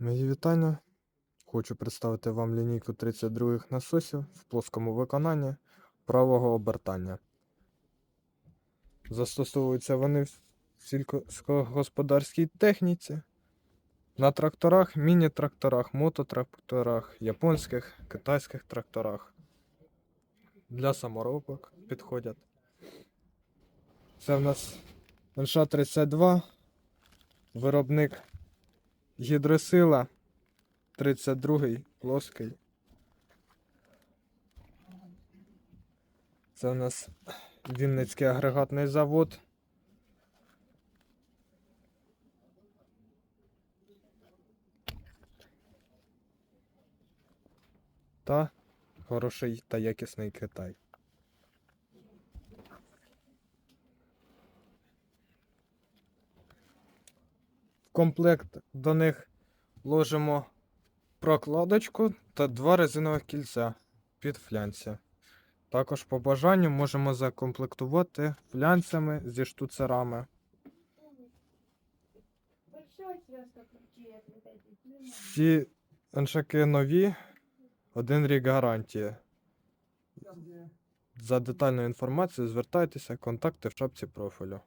Мої вітання. Хочу представити вам лінійку 32 насосів в плоскому виконанні правого обертання. Застосовуються вони в сільськогосподарській техніці, на тракторах, міні-тракторах, мототракторах, японських, китайських тракторах. Для саморобок підходять. Це в нас НШ-32, виробник Гідросила 32-й плоский. Це у нас Вінницький агрегатний завод. Та хороший та якісний Китай. Комплект до них ложимо прокладочку та два резинових кільця під флянці. Також по бажанню можемо закомплектувати флянцями зі штуцерами. Всі НШК нові, один рік гарантії. За детальною інформацією звертайтеся, контакти в шапці профілю.